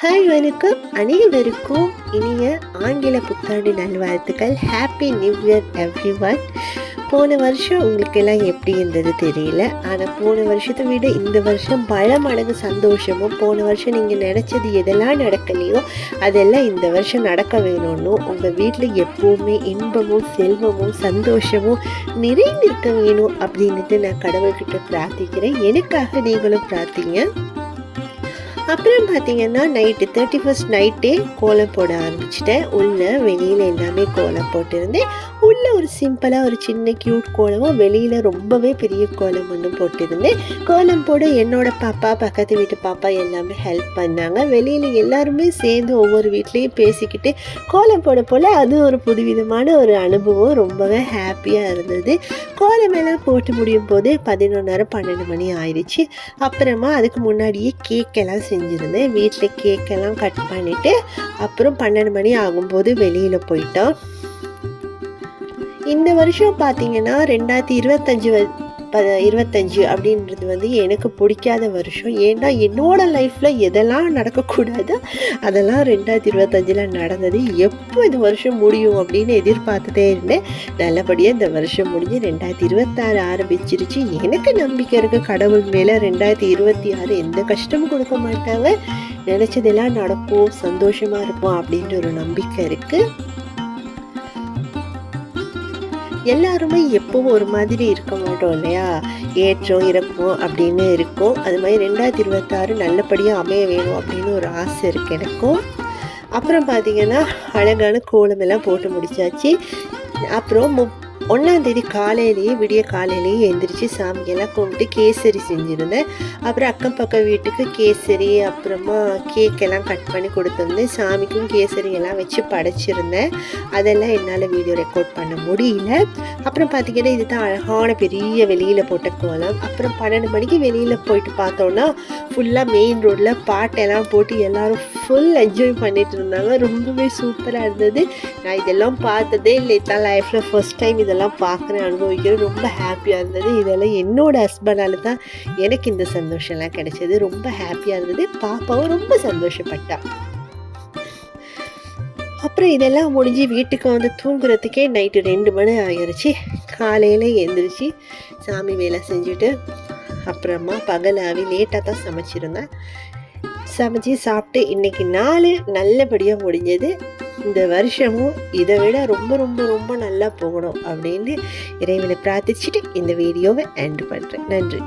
Hi வணக்கம். அனைவருக்கும் இனிய ஆங்கில புத்தாண்டு நல்வாழ்த்துக்கள். Happy new year everyone போன வருஷம் உங்களுக்கு எல்லாம் எப்படி இருந்தது தெரியல. ஆனால் போன வருஷத்தை விட இந்த வருஷம் பல மடங்கு சந்தோஷமும் போன வருஷம் நீங்கள் நினச்சது எதெல்லாம் நடக்கலையோ அதெல்லாம் இந்த வருஷம் நடக்க வேணும்னு உங்கள் வீட்டில் எப்போவுமே இன்பமும் செல்வமும் சந்தோஷமும் நிறைந்திருக்க வேணும் அப்படின்னுட்டு நான் கடவுள்கிட்ட பிரார்த்திக்கிறேன். எனக்காக நீங்களும் பிரார்த்திங்க. அப்புறம் பார்த்தீங்கன்னா நைட்டு தேர்ட்டி ஃபஸ்ட் நைட்டே கோலம் போட ஆரம்பிச்சிட்டேன். உள்ளே வெளியில் எல்லாமே கோலம் போட்டிருந்தேன். உள்ளே ஒரு சிம்பிளாக ஒரு சின்ன க்யூட் கோலமும் வெளியில் ரொம்பவே பெரிய கோலம் ஒன்றும் போட்டிருந்தேன். கோலம் போட என்னோட பாப்பா பக்கத்து வீட்டு பாப்பா எல்லாமே ஹெல்ப் பண்ணாங்க. வெளியில் எல்லாருமே சேர்ந்து ஒவ்வொரு வீட்லேயும் பேசிக்கிட்டு கோலம் போட போல் அது ஒரு புதுவிதமான ஒரு அனுபவம். ரொம்பவே ஹாப்பியாக இருந்தது. கோலம் எல்லாம் போட்டு முடியும் போது பதினொன்றரை பன்னெண்டு மணி ஆயிடுச்சு. அப்புறமா அதுக்கு முன்னாடியே கேக் எல்லாம் செஞ்சுருந்தேன். வீட்டில் கேக்கெல்லாம் கட் பண்ணிவிட்டு அப்புறம் பன்னெண்டு மணி ஆகும்போது வெளியில் போயிட்டோம். இந்த வருஷம் பார்த்தீங்கன்னா ரெண்டாயிரத்தி இருபத்தஞ்சி ப இருபத்தஞ்சு அப்படின்றது வந்து எனக்கு பிடிக்காத வருஷம். ஏன்னா என்னோட லைஃப்பில் எதெல்லாம் நடக்கக்கூடாது அதெல்லாம் ரெண்டாயிரத்தி இருபத்தஞ்சில் நடந்தது. எப்போ இந்த வருஷம் முடியும் அப்படின்னு எதிர்பார்த்துட்டே இருந்தேன். நல்லபடியாக இந்த வருஷம் முடிஞ்சு ரெண்டாயிரத்தி இருபத்தாறு ஆரம்பிச்சிருச்சு. எனக்கு நம்பிக்கை இருக்குது கடவுள் மேலே ரெண்டாயிரத்தி இருபத்தி ஆறு எந்த கஷ்டமும் கொடுக்க மாட்டாங்க. நினச்சதெல்லாம் நடக்கும் சந்தோஷமாக இருப்போம் அப்படின்ற ஒரு நம்பிக்கை இருக்குது எல்லாருமே எப்பவும் ஒரு மாதிரி இருக்க மாட்டோம் இல்லையா? ஏற்றம் இறக்கம் அப்படின்னு இருக்கும். அது மாதிரி ரெண்டாயிரத்தி இருபத்தாறு நல்லபடியாக அமைய வேணும் அப்படின்னு ஒரு ஆசை இருக்குது எனக்கும். அப்புறம் பார்த்தீங்கன்னா அழகான கோலமெல்லாம் போட்டு முடிச்சாச்சு. அப்புறம் முப் ஒன்றாந்தேதி காலையிலேயே விடிய காலையிலேயே எழுந்திரிச்சு சாமியெல்லாம் கும்பிட்டு கேசரி செஞ்சுருந்தேன். அப்புறம் அக்கம் பக்கம் வீட்டுக்கு கேசரி அப்புறமா கேக்கெல்லாம் கட் பண்ணி கொடுத்துருந்தேன். சாமிக்கும் கேசரி எல்லாம் வச்சு படைச்சிருந்தேன். அதெல்லாம் என்னால் வீடியோ ரெக்கார்ட் பண்ண முடியல. அப்புறம் பார்த்திங்கன்னா இதுதான் அழகான பெரிய வெளியில் போட்ட கோலம். அப்புறம் பன்னெண்டு மணிக்கு வெளியில் போயிட்டு பார்த்தோன்னா ஃபுல்லாக மெயின் ரோட்டில் பாட்டெல்லாம் போட்டு எல்லோரும் ஃபுல் என்ஜாய் பண்ணிட்டு இருந்தாங்க ரொம்பவே சூப்பராக இருந்தது. நான் இதெல்லாம் பார்த்ததே இல்லை. தான் லைஃப்பில் ஃபஸ்ட் டைம் இதெல்லாம் பார்க்குறேன் அனுபவிக்கிறேன். ரொம்ப ஹாப்பியாக இருந்தது. இதெல்லாம் என்னோட ஹஸ்பண்டால் தான் எனக்கு இந்த சந்தோஷம்லாம் கிடைச்சது. ரொம்ப ஹாப்பியாக இருந்தது. பாப்பாவும் ரொம்ப சந்தோஷப்பட்டா. அப்புறம் இதெல்லாம் முடிஞ்சு வீட்டுக்கு வந்து தூங்குறதுக்கே நைட்டு ரெண்டு மணி ஆகிருச்சு காலையில் எழுந்திரிச்சு சாமி வேலை செஞ்சுட்டு அப்புறமா பகலாவி லேட்டாக தான் சமைச்சிருந்தேன். சமைச்சு சாப்பிட்டு இன்றைக்கி நாள் நல்லபடியாக முடிஞ்சது. இந்த வருஷமும் இதை விட ரொம்ப ரொம்ப ரொம்ப நல்லா போகணும் அப்படின்னு இறைவனை பிரார்த்திச்சுட்டு இந்த வீடியோவை எண்ட் பண்ணுறேன் நன்றி.